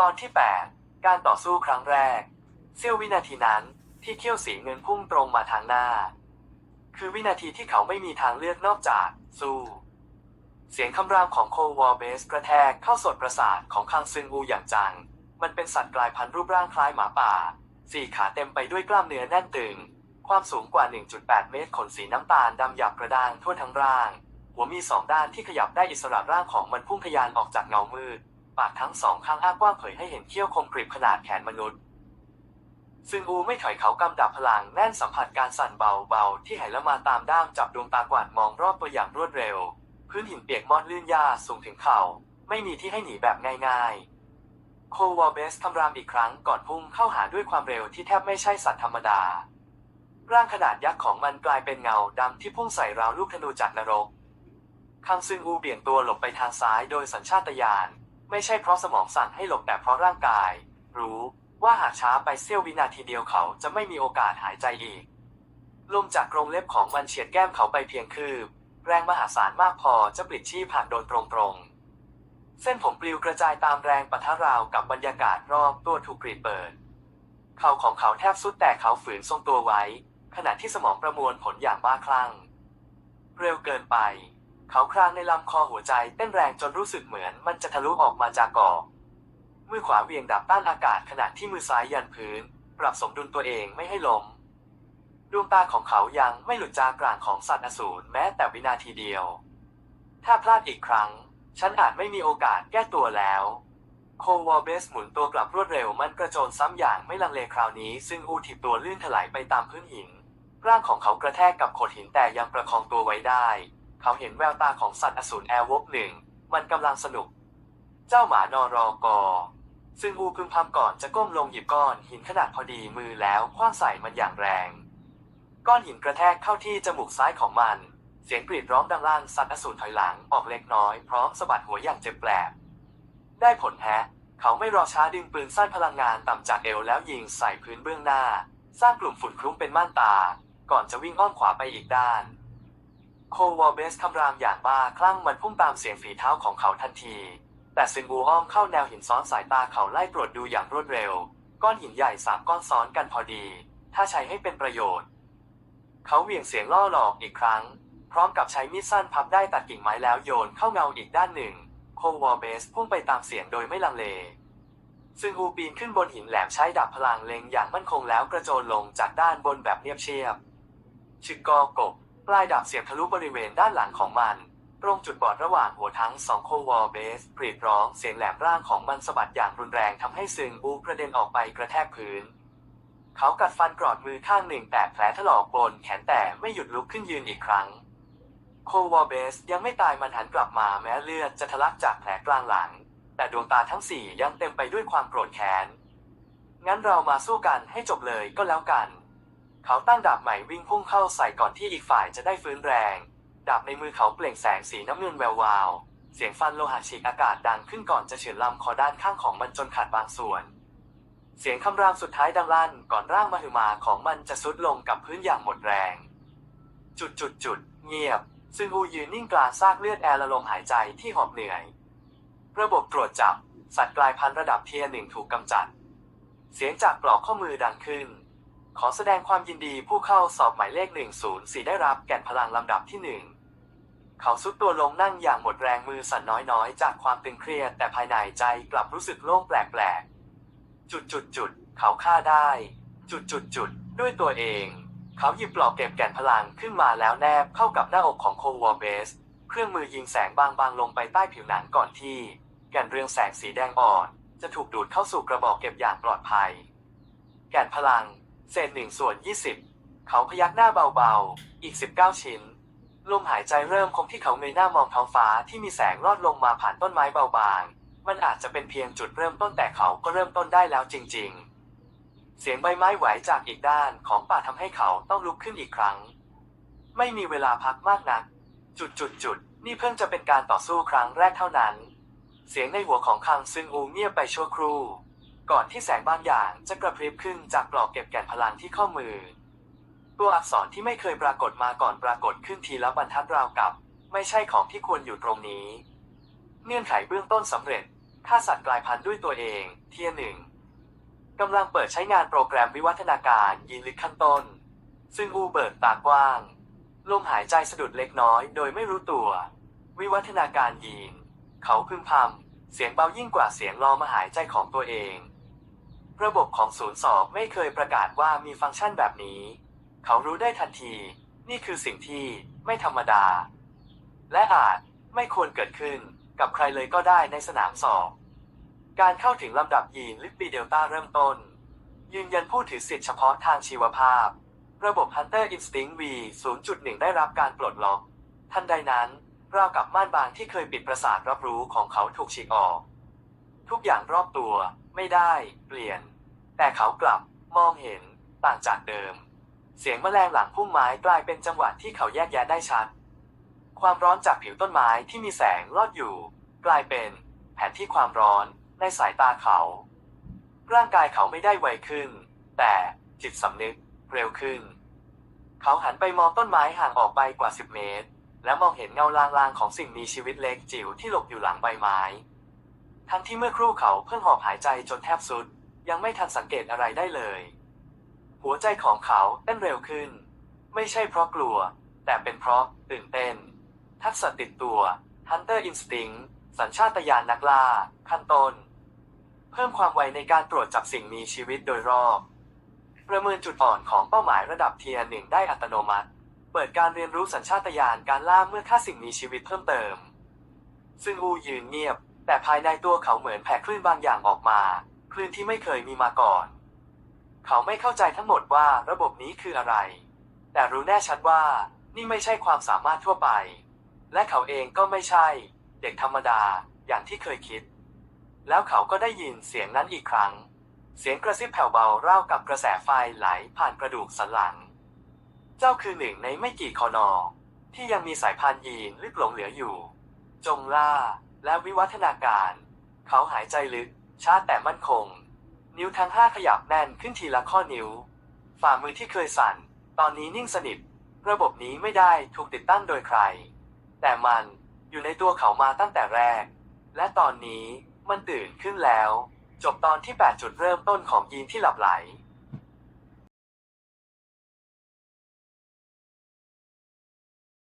ตอนที่ 8 การต่อสู้ครั้งแรกเสี้ยววินาทีนั้นที่เขี้ยวสีเงินพุ่งตรงมาทางหน้า คือวินาทีที่เขาไม่มีทางเลือกนอกจากสู้ เสียงคำรามของโควอลเบสกระแทกเข้าสดประสาทของคังซึงอูอย่างจัง มันเป็นสัตว์กลายพันธุ์รูปร่างคล้ายหมาป่า สี่ขาเต็มไปด้วยกล้ามเนื้อแน่นตึง ความสูงกว่า 1.8 เมตรขนสีน้ำตาลดำหยาบกระด้างทั่วทั้งร่าง หัวมีสองด้านที่ขยับได้อิสระร่างของมันพุ่งทะยานออกจากเงามืด ปากทั้งสองข้างอ้ากว้างเผยให้เห็นเขี้ยวคมกริบขนาดแขนมนุษย์ ซึ่งอูไม่ถอยเขากำดับพลังแน่นสัมผัสการสั่นเบาๆที่ไหลละมาตามด้ามจับดวงตากวาดมองรอบตัวอย่างรวดเร็ว พื้นหินเปียกมอดลื่นยาสูงถึงเข่า ไม่มีที่ให้หนีแบบง่ายๆ โควอเบสคำรามอีกครั้งก่อนพุ่งเข้าหาด้วยความเร็วที่แทบไม่ใช่สัตว์ธรรมดา ร่างขนาดยักษ์ของมันกลายเป็นเงาดำที่พุ่งใส่ราวลูกธนูจากนรกคังซึงอูเบี่ยงตัวหลบไปทางซ้ายโดยสัญชาตญาณ ไม่ใช่เพราะสมองสั่งให้หลบแต่เพราะร่างกาย รู้ว่าหากช้าไปเสี้ยววินาทีเดียวเขาจะไม่มีโอกาสหายใจอีกลมจากกรงเล็บของมันเฉียดแก้มเขาไปเพียงคืบ แรงมหาศาลมากพอจะปลิดชีพหากโดนตรงๆ เส้นผมปลิวกระจายตามแรงปะทะราวกับบรรยากาศรอบตัวถูกกรีดเปิด เข่าของเขาแทบสุดแต่เขาฝืนทรงตัวไว้ ขณะที่สมองประมวลผลอย่างบ้าคลั่ง เร็วเกินไป เขาครางในลำคอหัวใจเต้นแรงจนรู้สึกเหมือนมันจะทะลุออกมาจากกอกมือขวาเวียงดับต้านอากาศขณะที่มือซ้ายยันพื้น ปรับสมดุลตัวเองไม่ให้ล้มดวงตาของเขายังไม่หลุดจากกลางของสัตว์อสูรแม้แต่วินาทีเดียว ถ้าพลาดอีกครั้ง ฉันอาจไม่มีโอกาสแก้ตัวแล้ว โควอลเบสหมุนตัวกลับรวดเร็วมันกระโจนซ้ำอย่างไม่ลังเลคราวนี้ ซึ่งอูทิบตัวลื่นถลายไปตามพื้นหิน ร่างของเขากระแทกกับโขดหินแต่ยังประคองตัวไว้ได้ เขาเห็นแววตาของสัตว์อสูรแอร์วบหนึ่ง มันกำลังสนุก เจ้าหมานอรอกอ ซึ่งอูพึมพำก่อนจะก้มลงหยิบก้อนหินขนาดพอดีมือแล้วคว้างใส่มันอย่างแรง ก้อนหินกระแทกเข้าที่จมูกซ้ายของมัน เสียงกรีดร้องดังลั่นสัตว์อสูรถอยหลังออกเล็กน้อยพร้อมสะบัดหัวอย่างเจ็บแปลบ ได้ผลแฮะเขาไม่รอช้าดึงปืนสั้นพลังงานต่ำจากเอวแล้วยิงใส่พื้นเบื้องหน้า สร้างกลุ่มฝุ่นคลุ้งเป็นม่านตา ก่อนจะวิ่งอ้อมขวาไปอีกด้าน โควอลเบสคำรามอย่างบ้าคลั่งมันพุ่งตามเสียงฝีเท้าของเขาทันที แต่ซึงบูอ้อมเข้าแนวหินซ้อนสายตาเขาไล่ตรวจดูอย่างรวดเร็ว ก้อนหินใหญ่สามก้อนซ้อนกันพอดี ถ้าใช้ให้เป็นประโยชน์ เขาเหวี่ยงเสียงล่อหลอกอีกครั้ง พร้อมกับใช้มีดสั้นพับได้ตัดกิ่งไม้แล้วโยนเข้าเงาอีกด้านหนึ่ง โควอลเบสพุ่งไปตามเสียงโดยไม่ลังเลซึ่งอูปีนขึ้นบนหินแหลมใช้ดาบพลังเล็งอย่างมั่นคงแล้วกระโจนลงจากด้านบนแบบเนียบเชียบชึกกอกบ ปลายดาบเสียบทะลุบริเวณด้านหลังของมัน ตรงจุดบอดระหว่างหัวทั้งสองโควอลเบสกรีดร้องเสียงแหลมร่างของมันสะบัดอย่างรุนแรงทำให้ซึงบูกระเด็นออกไปกระแทกพื้น เขากัดฟันกรอดมือข้างหนึ่งแต่แผลถลอกบนแขนแต่ไม่หยุดลุกขึ้นยืนอีกครั้ง โควอลเบสยังไม่ตายมันหันกลับมาแม้เลือดจะทะลักจากแผลกลางหลัง แต่ดวงตาทั้งสี่ยังเต็มไปด้วยความโกรธแค้นงั้นเรามาสู้กันให้จบเลยก็แล้วกัน เขาตั้งดาบใหม่วิ่งพุ่งเข้าใส่ก่อนที่อีกฝ่ายจะได้ฟื้นแรง ดาบในมือเขาเปล่งแสงสีน้ำเงินแวววาว เสียงฟันโลหะฉีกอากาศดังขึ้นก่อนจะเฉือนลำคอด้านข้างของมันจนขาดบางส่วน เสียงคำรามสุดท้ายดังลั่นก่อนร่างมหึมาของมันจะซุดลงกับพื้นอย่างหมดแรง จุดจุดจุดเงียบ ซึ่งอูยืนนิ่งกลางซากเลือดแอร์ละลมหายใจที่หอบเหนื่อย ระบบตรวจจับ สัตว์กลายพันธุ์ระดับเทียรหนึ่งถูกกำจัด เสียงจากปลอกข้อมือดังขึ้น ขอแสดงความยินดีผู้เข้าสอบหมายเลข 104 ได้รับแก่นพลังลำดับที่หนึ่งเขาซุดตัวลงนั่งอย่างหมดแรงมือสั่นน้อยๆ จากความตึงเครียดแต่ภายในใจกลับรู้สึกโล่งแปลกๆ จุดจุดจุดเขาฆ่าได้ จุดจุดจุดด้วยตัวเอง เขาหยิบปลอกเก็บแก่นพลังขึ้นมาแล้วแนบเข้ากับหน้าอกของโควอเบส เครื่องมือยิงแสงบางๆลงไปใต้ผิวหนังก่อนที่ แก่นเรืองแสงสีแดงอ่อน จะถูกดูดเข้าสู่กระบอกเก็บอย่างปลอดภัย แก่นพลัง เศษหนึ่งส่วนยี่สิบเขาพยักหน้าเบาๆ อีกสิบเก้าชิ้น ลมหายใจเริ่มคงที่เขาเงยหน้ามองท้องฟ้าที่มีแสงลอดลงมาผ่านต้นไม้เบาบาง มันอาจจะเป็นเพียงจุดเริ่มต้นแต่เขาก็เริ่มต้นได้แล้วจริง ๆ เสียงใบไม้ไหวจากอีกด้านของป่าทำให้เขาต้องลุกขึ้นอีกครั้ง ไม่มีเวลาพักมากนัก จุดจุดจุดนี่เพิ่งจะเป็นการต่อสู้ครั้งแรกเท่านั้น เสียงในหัวของคังซึงอูเงียบไปชั่วครู่ ก่อนที่แสงบางอย่างจะกระพริบขึ้นจากปลอกเก็บแก่นพลังที่ข้อมือ ตัวอักษรที่ไม่เคยปรากฏมาก่อนปรากฏขึ้นทีละบรรทัดราวกับ ไม่ใช่ของที่ควรอยู่ตรงนี้ เงื่อนไขเบื้องต้นสำเร็จฆ่าสัตว์กลายพันธุ์ด้วยตัวเองเทียหนึ่งกำลังเปิดใช้งานโปรแกรมวิวัฒนาการยีนลึกขั้นต้น ซึ่งอูเบิร์ตตากว้าง ลมหายใจสะดุดเล็กน้อยโดยไม่รู้ตัว วิวัฒนาการยีน เขาพึมพำเสียงเบายิ่งกว่าเสียงลอมาหายใจของตัวเอง ระบบของศูนย์สอบไม่เคยประกาศว่ามีฟังก์ชันแบบนี้ เขารู้ได้ทันที นี่คือสิ่งที่ไม่ธรรมดา และอาจไม่ควรเกิดขึ้นกับใครเลยก็ได้ในสนามสอบ การเข้าถึงลำดับยีนลิปปีเดลต้าเริ่มต้น ยืนยันผู้ถือสิทธิเฉพาะทางชีวภาพ ระบบ Hunter Instinct V 0.1 ได้รับการปลดล็อก ทันใดนั้นราวกับม่านบางที่เคยปิดประสาทรับรู้ของเขาถูกฉีกออก ทุกอย่างรอบตัวไม่ได้เปลี่ยน แต่เขากลับมองเห็นต่างจากเดิม เสียงแมลงหลังพุ่มไม้กลายเป็นจังหวะที่เขาแยกแยะได้ชัด ความร้อนจากผิวต้นไม้ที่มีแสงลอดอยู่ กลายเป็นแผนที่ความร้อนในสายตาเขา ร่างกายเขาไม่ได้ไวขึ้น แต่จิตสำนึกเร็วขึ้น เขาหันไปมองต้นไม้ห่างออกไปกว่า 10 เมตร และมองเห็นเงาลางๆของสิ่งมีชีวิตเล็กจิ๋วที่หลบอยู่หลังใบไม้ ทั้งที่เมื่อครู่เขาเพิ่งหอบหายใจจนแทบสุด ยังไม่ทันสังเกตอะไรได้เลย หัวใจของเขาเต้นเร็วขึ้น ไม่ใช่เพราะกลัว แต่เป็นเพราะตื่นเต้น ทักษะติดตัว Hunter Instinct สัญชาตญาณนักล่า ขั้นต้น เพิ่มความไวในการตรวจจับสิ่งมีชีวิตโดยรอบ ประเมินจุดอ่อนของเป้าหมายระดับเทียร์หนึ่งได้อัตโนมัติ เปิดการเรียนรู้สัญชาตญาณการล่าเมื่อฆ่าสิ่งมีชีวิตเพิ่มเติม ซึ่งอูยืนเงียบ แต่ภายในตัวเขาเหมือนแผ่คลื่นบางอย่างออกมา คลื่นที่ไม่เคยมีมาก่อน เขาไม่เข้าใจทั้งหมดว่าระบบนี้คืออะไร แต่รู้แน่ชัดว่านี่ไม่ใช่ความสามารถทั่วไป และเขาเองก็ไม่ใช่ เด็กธรรมดาอย่างที่เคยคิด แล้วเขาก็ได้ยินเสียงนั้นอีกครั้ง เสียงกระซิบแผ่วเบาราวกับกระแสไฟไหลผ่านกระดูกสันหลัง เจ้าคือหนึ่งในไม่กี่คอนอที่ยังมีสายพันธุ์ยีนลึกหลงเหลืออยู่ จงล่าและวิวัฒนาการ เขาหายใจลึก ช้าแต่มั่นคง นิ้วทั้งห้าขยับแน่นขึ้นทีละข้อนิ้ว ฝ่ามือที่เคยสั่น ตอนนี้นิ่งสนิท ระบบนี้ไม่ได้ถูกติดตั้งโดยใคร แต่มันอยู่ในตัวเขามาตั้งแต่แรก และตอนนี้มันตื่นขึ้นแล้ว จบตอนที่ 8 จุดเริ่มต้นของยีนที่หลับไหล